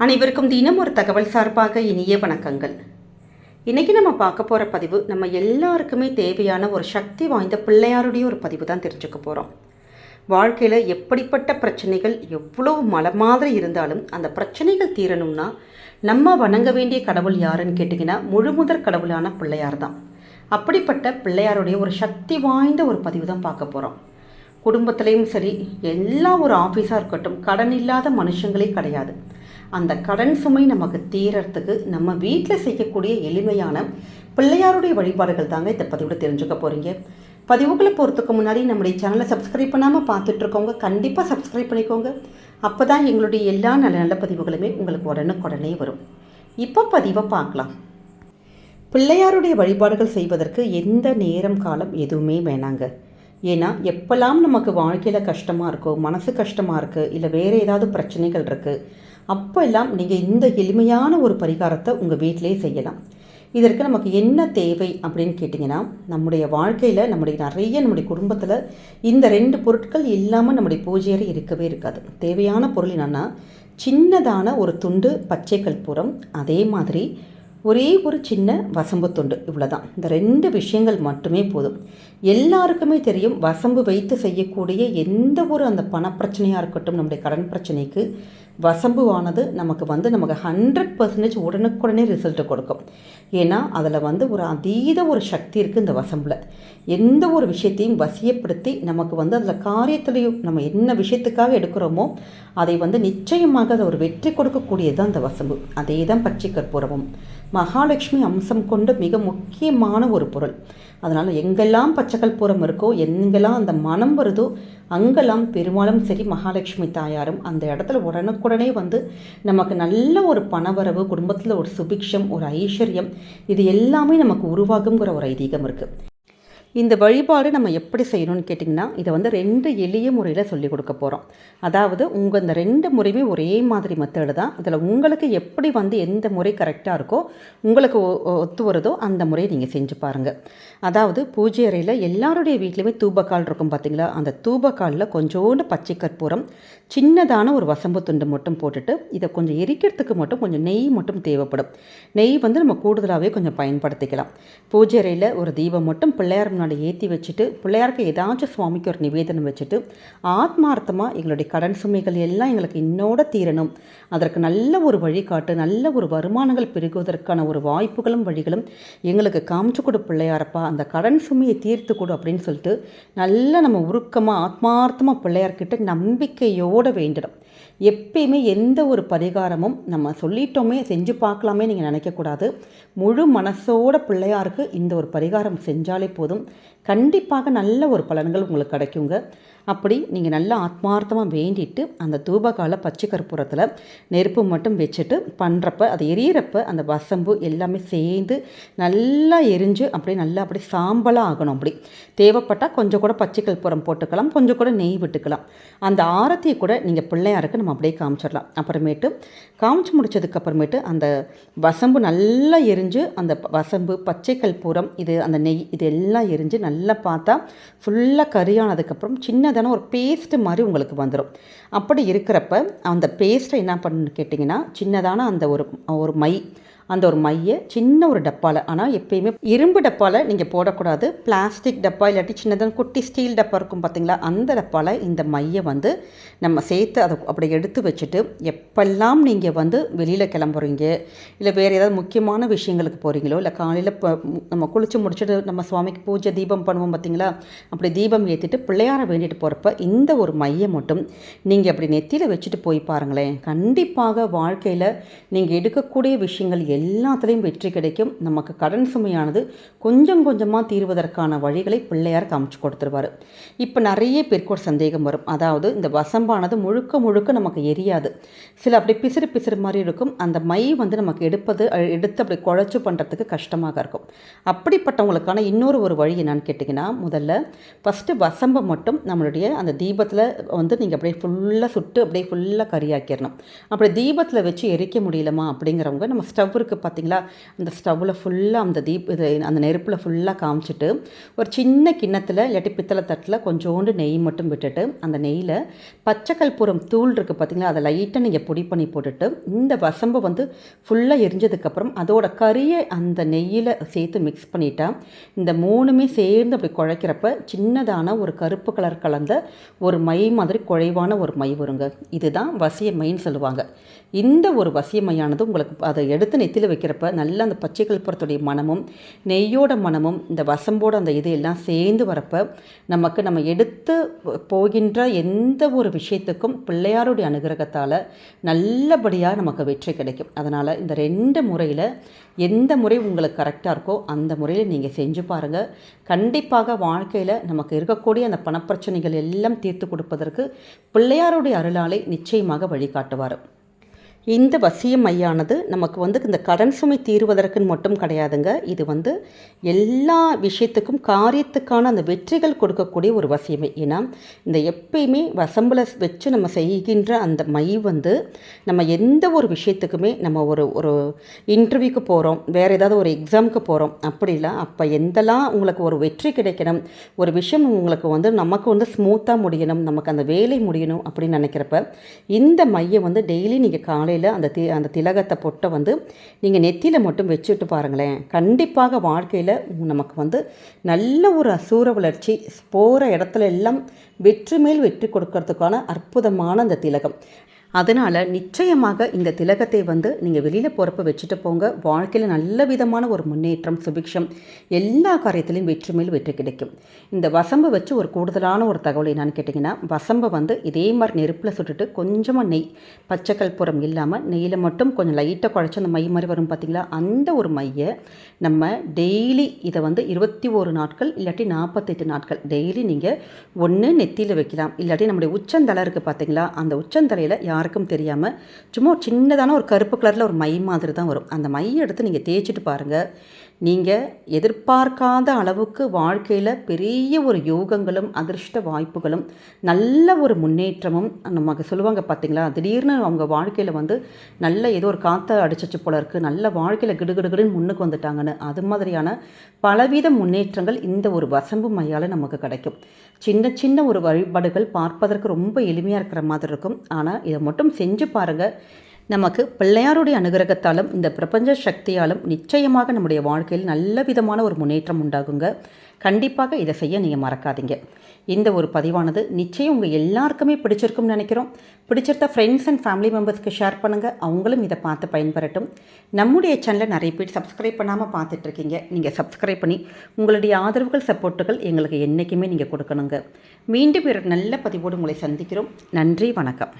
அனைவருக்கும் தினம் ஒரு தகவல் சார்பாக இனிய வணக்கங்கள். இன்றைக்கி நம்ம பார்க்க போகிற பதிவு நம்ம எல்லாருக்குமே தேவையான ஒரு சக்தி வாய்ந்த பிள்ளையாருடைய ஒரு பதிவு தான் தெரிஞ்சுக்க போகிறோம் வாழ்க்கையில் எப்படிப்பட்ட பிரச்சனைகள் எவ்வளோ மலை மாதிரி இருந்தாலும் அந்த பிரச்சனைகள் தீரணும்னா நம்ம வணங்க வேண்டிய கடவுள் யாருன்னு கேட்டிங்கன்னா முழுமுதற் கடவுளான பிள்ளையார் தான். அப்படிப்பட்ட பிள்ளையாருடைய ஒரு சக்தி வாய்ந்த ஒரு பதிவு தான் பார்க்க போகிறோம் குடும்பத்துலேயும் சரி எல்லா ஒரு ஆஃபீஸாக இருக்கட்டும் கடன் இல்லாத மனுஷங்களே கிடையாது. அந்த கடன் சுமை நமக்கு தீரறதுக்கு நம்ம வீட்டில் செய்யக்கூடிய எளிமையான பிள்ளையாருடைய வழிபாடுகள் தாங்க இந்த பதிவோடு தெரிஞ்சுக்க போகிறீங்க பதிவுகளை போகிறதுக்கு முன்னாடி நம்முடைய சேனலை சப்ஸ்கிரைப் பண்ணாமல் பார்த்துட்ருக்கோங்க கண்டிப்பாக சப்ஸ்கிரைப் பண்ணிக்கோங்க. அப்போ தான் எங்களுடைய எல்லா நல்ல நல்ல பதிவுகளுமே உங்களுக்கு உடனுக்குடனே வரும். இப்போ பதிவை பார்க்கலாம். பிள்ளையாருடைய வழிபாடுகள் செய்வதற்கு எந்த நேரம் காலம் எதுவுமே வேணாங்க. ஏன்னா எப்போல்லாம் நமக்கு வாழ்க்கையில் கஷ்டமாக இருக்கோ மனசு கஷ்டமாக இருக்குது இல்லை வேறு ஏதாவது பிரச்சனைகள் இருக்குது அப்போல்லாம் நீங்கள் இந்த எளிமையான ஒரு பரிகாரத்தை உங்கள் வீட்டிலே செய்யலாம். இதற்கு நமக்கு என்ன தேவை அப்படின்னு கேட்டிங்கன்னா நம்முடைய வாழ்க்கையில் நம்முடைய நிறைய நம்முடைய குடும்பத்தில் இந்த ரெண்டு பொருட்கள் இல்லாமல் நம்முடைய பூஜை அறை இருக்கவே இருக்காது. தேவையான பொருள் என்னென்னா சின்னதான ஒரு துண்டு பச்சை கற்பூரம் அதே மாதிரி ஒரே ஒரு சின்ன வசம்பு துண்டு இவ்வளோதான் இந்த ரெண்டு விஷயங்கள் மட்டுமே போதும். எல்லாருக்குமே தெரியும் வசம்பு வைத்து செய்யக்கூடிய எந்த ஒரு அந்த பணப்பிரச்சனையாக இருக்கட்டும் நம்முடைய கடன் பிரச்சனைக்கு வசம்புவானது நமக்கு வந்து நமக்கு ஹண்ட்ரட் பர்சன்டேஜ் உடனுக்குடனே ரிசல்ட்டு கொடுக்கும். ஏன்னா அதில் வந்து ஒரு அதீத ஒரு சக்தி இருக்குது இந்த வசம்பில். எந்த ஒரு விஷயத்தையும் வசியப்படுத்தி நமக்கு வந்து அதில் காரியத்திலையும் நம்ம என்ன விஷயத்துக்காக எடுக்கிறோமோ அதை வந்து நிச்சயமாக அதை ஒரு வெற்றி கொடுக்கக்கூடியது தான் அந்த வசம்பு. அதே தான் பச்சை கற்பூரமும். மகாலட்சுமி அம்சம் கொண்ட மிக முக்கியமான ஒரு பொருள். அதனால் எங்கெல்லாம் பச்சை கற்பூரம் இருக்கோ எங்கெல்லாம் அந்த மனம் வருதோ அங்கெல்லாம் பெரும்பாலும் சரி மகாலட்சுமி தாயாரும் அந்த இடத்துல உடனுக்குடன் வந்து நமக்கு நல்ல ஒரு பணவரவு குடும்பத்தில் ஒரு சுபிக்ஷம் ஒரு ஐஸ்வர்யம் இது எல்லாமே நமக்கு உருவாகுங்கிற ஒரு ஐதீகம் இருக்குது இந்த வழிபாடு நம்ம எப்படி செய்யணும்னு கேட்டிங்கன்னா இதை வந்து ரெண்டு எளிய முறையில் சொல்லிக் கொடுக்க போகிறோம் அதாவது உங்கள் இந்த ரெண்டு முறையுமே ஒரே மாதிரி மெத்தடு தான். அதில் உங்களுக்கு எப்படி வந்து எந்த முறை கரெக்டாக இருக்கோ உங்களுக்கு ஒத்து வருதோ அந்த முறையை நீங்கள் செஞ்சு பாருங்கள் அதாவது பூஜை அறையில் எல்லாருடைய வீட்லேயுமே தூபக்கால் இருக்கும் பார்த்தீங்களா அந்த தூபக்காலில் கொஞ்சோண்டு பச்சை கற்பூரம் சின்னதான ஒரு வசம்பு துண்டு மட்டும் போட்டுட்டு இதை கொஞ்சம் எரிக்கிறதுக்கு மட்டும் கொஞ்சம் நெய் மட்டும் தேவைப்படும். நெய் வந்து நம்ம கூடுதலாகவே கொஞ்சம் பயன்படுத்திக்கலாம். பூஜை அறையில் ஒரு தீபம் மட்டும் பிள்ளையார் முன்னாடி ஏற்றி வச்சுட்டு பிள்ளையாருக்கு ஏதாச்சும் சுவாமிக்கு ஒரு நிவேதனம் வச்சுட்டு ஆத்மார்த்தமாக எங்களுடைய கடன் சுமைகள் எல்லாம் எங்களுக்கு இன்னோட தீரணும். அதற்கு நல்ல ஒரு வழிகாட்டு நல்ல ஒரு வருமானங்கள் பெருகுவதற்கான ஒரு வாய்ப்புகளும் வழிகளும் எங்களுக்கு காமிச்சு கொடு பிள்ளையாரப்பா. அந்த கடன் சுமையை தீர்த்து கொடு அப்படின்னு சொல்லிட்டு நல்ல நம்ம உருக்கமாக ஆத்மார்த்தமாக பிள்ளையார்கிட்ட நம்பிக்கையோடு வேண்டிடும். எப்பயுமே எந்த ஒரு பரிகாரமும் நம்ம சொல்லிட்டோமே செஞ்சு பார்க்கலாமே நீங்கள் நினைக்கக்கூடாது. முழு மனசோட பிள்ளையாருக்கு இந்த ஒரு பரிகாரம் செஞ்சாலே போதும். கண்டிப்பாக நல்ல ஒரு பலன்கள் உங்களுக்கு கிடைக்குங்க. அப்படி நீங்கள் நல்லா ஆத்மார்த்தமாக வேண்டிட்டு அந்த தூபகால பச்சை கற்பூரத்தில் நெருப்பு மட்டும் வச்சுட்டு பண்ணுறப்ப அது எரியறப்ப அந்த வசம்பு எல்லாமே சேர்ந்து நல்லா எரிஞ்சு அப்படியே நல்லா அப்படி சாம்பலாக ஆகணும் அப்படி. தேவைப்பட்டால் கொஞ்சம் கூட பச்சை கற்பூரம் போட்டுக்கலாம் கொஞ்சம் கூட நெய் விட்டுக்கலாம். அந்த ஆரத்தியை கூட நீங்கள் பிள்ளையாருக்கு நம்ம அப்படியே காமிச்சிடலாம். அப்புறமேட்டு காமிச்சு முடிச்சதுக்கப்புறமேட்டு அந்த வசம்பு நல்லா எரிஞ்சு அந்த வசம்பு பச்சை கற்பூரம் இது அந்த நெய் இது எல்லாம் எரிஞ்சு நல்லா பார்த்தா ஃபுல்லாக கறியானதுக்கப்புறம் சின்னதான ஒரு பேஸ்ட்டு மாதிரி உங்களுக்கு வந்துடும் அப்படி இருக்கிறப்ப அந்த பேஸ்ட்டை என்ன பண்ணு கேட்டிங்கன்னா சின்னதான அந்த ஒரு ஒரு மை அந்த ஒரு மையை சின்ன ஒரு டப்பாவில் ஆனால் எப்பயுமே இரும்பு டப்பாவில் நீங்கள் போடக்கூடாது. பிளாஸ்டிக் டப்பா இல்லாட்டி சின்னதாக குட்டி ஸ்டீல் டப்பா இருக்கும் பார்த்தீங்களா அந்த டப்பாவில் இந்த மையை வந்து நம்ம சேர்த்து அதை அப்படி எடுத்து வச்சுட்டு எப்பெல்லாம் நீங்கள் வந்து வெளியில் கிளம்புறீங்க இல்லை வேறு ஏதாவது முக்கியமான விஷயங்களுக்கு போகிறீங்களோ இல்லை காலையில் இப்போ நம்ம குளித்து முடிச்சுட்டு நம்ம சுவாமிக்கு பூஜை தீபம் பண்ணுவோம் பார்த்தீங்களா அப்படி தீபம் ஏற்றிட்டு பிள்ளையாரை வேண்டிட்டு போகிறப்ப இந்த ஒரு மையை மட்டும் நீங்கள் அப்படி நெத்தியில் வச்சுட்டு போய் பாருங்களேன். கண்டிப்பாக வாழ்க்கையில் நீங்கள் எடுக்கக்கூடிய விஷயங்கள் எல்லாத்துலேயும் வெற்றி கிடைக்கும். நமக்கு கடன் சுமையானது கொஞ்சம் கொஞ்சமாக தீர்வதற்கான வழிகளை பிள்ளையார் காமிச்சு கொடுத்துருவார். இப்போ நிறைய பேருக்கு ஒரு சந்தேகம் வரும். அதாவது இந்த வசம்பானது முழுக்க முழுக்க நமக்கு எரியாது. சில அப்படி பிசிறு பிசிறு மாதிரி இருக்கும். அந்த மை வந்து நமக்கு எடுப்பது எடுத்து அப்படி குழச்சி பண்ணுறதுக்கு கஷ்டமாக இருக்கும். அப்படிப்பட்டவங்களுக்கான இன்னொரு ஒரு வழி என்னன்னு கேட்டிங்கன்னா முதல்ல ஃபஸ்ட்டு வசம்பை மட்டும் நம்மளுடைய அந்த தீபத்தில் வந்து நீங்கள் அப்படியே ஃபுல்லாக சுட்டு அப்படியே ஃபுல்லாக கறியாக்கிடணும் அப்படி தீபத்தில் வச்சு எரிக்க முடியலமா அப்படிங்கிறவங்க நம்ம ஸ்டவ் இருக்குது பார்த்தீங்களா அந்த ஸ்டவ்வில் ஃபுல்லாக அந்த தீப் இது அந்த நெருப்பில் ஃபுல்லாக காமிச்சிட்டு ஒரு சின்ன கிண்ணத்தில் இல்லாட்டி பித்தளை தட்டில் கொஞ்சோண்டு நெய் மட்டும் விட்டுட்டு அந்த நெய்யில் பச்சை கற்பூரம் தூள் இருக்குது பார்த்தீங்களா அதை லைட்டாக நீங்கள் பொடி பண்ணி போட்டுட்டு இந்த வசம்பு வந்து ஃபுல்லாக எரிஞ்சதுக்கப்புறம் அதோட கறியை அந்த நெய்யில் சேர்த்து மிக்ஸ் பண்ணிட்டா இந்த மூணுமே சேர்ந்து அப்படி குழைக்கிறப்ப சின்னதான ஒரு கருப்பு கலர் கலந்த ஒரு மை மாதிரி குழைவான ஒரு மை வருங்க. இதுதான் வசிய மைன்னு சொல்லுவாங்க. இந்த ஒரு வசிய மையானது உங்களுக்கு அதை எடுத்து நெத்தியில் வைக்கிறப்ப நல்ல அந்த பச்சை கல்புரத்துடைய மனமும் நெய்யோட மனமும் இந்த வசம்போட அந்த இது எல்லாம் சேர்ந்து வரப்ப நமக்கு நம்ம எடுத்து போகின்ற எந்த ஒரு விஷயத்துக்கும் பிள்ளையாருடைய அனுகிரகத்தால் நல்லபடியாக நமக்கு வெற்றி கிடைக்கும். அதனால் இந்த ரெண்டு முறையில் எந்த முறை உங்களுக்கு கரெக்டாக இருக்கோ அந்த முறையில் நீங்கள் செஞ்சு பாருங்கள் கண்டிப்பாக வாழ்க்கையில் நமக்கு இருக்கக்கூடிய அந்த பணப்பிரச்சனைகள் எல்லாம் தீர்த்து கொடுப்பதற்கு பிள்ளையாருடைய அருளாலை நிச்சயமாக வழிகாட்டுவார். இந்த வசிய மையானது நமக்கு வந்து இந்த கடன் சுமை தீர்வதற்குன்னு மட்டும் கிடையாதுங்க. இது வந்து எல்லா விஷயத்துக்கும் காரியத்துக்கான அந்த வெற்றிகள் கொடுக்கக்கூடிய ஒரு வசியமை. ஏன்னா இந்த எப்பயுமே வசம்பில் வச்சு நம்ம செய்கின்ற அந்த மை வந்து நம்ம எந்த ஒரு விஷயத்துக்குமே நம்ம ஒரு ஒரு இன்டர்வியூக்கு போகிறோம் வேறு ஏதாவது ஒரு எக்ஸாமுக்கு போகிறோம் அப்படி இல்லை. அப்போ எந்தெல்லாம் உங்களுக்கு ஒரு வெற்றி கிடைக்கணும் ஒரு விஷயம் உங்களுக்கு வந்து நமக்கு வந்து ஸ்மூத்தாக முடியணும் நமக்கு அந்த வேலை முடியணும் அப்படின்னு நினைக்கிறப்ப இந்த மையை வந்து டெய்லி நீங்கள் காலை காலையில் அந்த தி அந்த திலகத்தை பொட்டை வந்து நீங்கள் நெத்தியில் மட்டும் வச்சுட்டு பாருங்களேன். கண்டிப்பாக வாழ்க்கையில் நமக்கு வந்து நல்ல ஒரு அசூர வளர்ச்சி போகிற இடத்துல எல்லாம் வெற்றி மேல் வெற்றி கொடுக்கறதுக்கான அற்புதமான அந்த திலகம். அதனால் நிச்சயமாக இந்த திலகத்தை வந்து நீங்கள் வெளியில் போகிறப்ப வச்சுட்டு போங்க. வாழ்க்கையில் நல்ல விதமான ஒரு முன்னேற்றம் சுபிக்ஷம் எல்லா காரியத்திலையும் வெற்றி மேல் வெற்றி கிடைக்கும். இந்த வசம்பை வச்சு ஒரு கூடுதலான ஒரு தகவல் என்னன்னு கேட்டிங்கன்னா வசம்பை வந்து இதே மாதிரி நெருப்பில் சுட்டுட்டு கொஞ்சமாக நெய் பச்சை கற்பூரம் இல்லாமல் நெய்யில் மட்டும் கொஞ்சம் லைட்டாக குழச்சி அந்த மை மாதிரி வரும் பார்த்திங்களா அந்த ஒரு மையை நம்ம டெய்லி இதை வந்து இருபத்தி ஒரு நாட்கள் இல்லாட்டி நாற்பத்தெட்டு நாட்கள் டெய்லி நீங்கள் ஒன்று நெத்தியில் வைக்கலாம். இல்லாட்டி நம்முடைய உச்சந்தலை இருக்குது பார்த்தீங்களா அந்த உச்சந்தலையில் யார் யாருக்கும் தெரியாமல் சும்மா சின்னதான ஒரு கருப்பு கலரில் ஒரு மை மாதிரி தான் வரும். அந்த மையை எடுத்து நீங்கள் தேய்ச்சிட்டு பாருங்கள் நீங்கள் எதிர்பார்க்காத அளவுக்கு வாழ்க்கையில் பெரிய ஒரு யோகங்களும் அதிர்ஷ்ட வாய்ப்புகளும் நல்ல ஒரு முன்னேற்றமும் நமக்கு சொல்லுவாங்க பார்த்தீங்களா திடீர்னு அவங்க வாழ்க்கையில் வந்து நல்ல ஏதோ ஒரு காற்றை அடிச்சிச்சு போல இருக்குது நல்ல வாழ்க்கையில் கிடுகிடுகிடுன்னு முன்னுக்கு வந்துட்டாங்கன்னு அது மாதிரியான பலவித முன்னேற்றங்கள் இந்த ஒரு வசம்பு மையால் நமக்கு கிடைக்கும். சின்ன சின்ன ஒரு வழிபாடுகள் பார்ப்பதற்கு ரொம்ப எளிமையாக இருக்கிற மாதிரி இருக்கும். ஆனால் இதை மட்டும் செஞ்சு பாருங்கள் நமக்கு பிள்ளையாருடைய அனுகிரகத்தாலும் இந்த பிரபஞ்ச சக்தியாலும் நிச்சயமாக நம்முடைய வாழ்க்கையில் நல்ல விதமான ஒரு முன்னேற்றம் உண்டாகுங்க. கண்டிப்பாக இதை செய்ய நீங்கள் மறக்காதீங்க. இந்த ஒரு பதிவானது நிச்சயம் உங்கள் எல்லாருக்குமே பிடிச்சிருக்கும்னு நினைக்கிறோம். பிடிச்சிருந்த ஃப்ரெண்ட்ஸ் அண்ட் ஃபேமிலி மெம்பர்ஸ்க்கு ஷேர் பண்ணுங்கள் அவங்களும் இதை பார்த்து பயன்பெறட்டும். நம்முடைய சேனலை நிறைய பேர் சப்ஸ்கிரைப் பண்ணாமல் பார்த்துட்ருக்கீங்க. நீங்கள் சப்ஸ்கிரைப் பண்ணி உங்களுடைய ஆதரவுகள் சப்போர்ட்டுகள் எங்களுக்கு என்றைக்குமே நீங்கள் கொடுக்கணுங்க. மீண்டும் ஒரு நல்ல பதிவோடு உங்களை சந்திக்கிறோம். நன்றி வணக்கம்.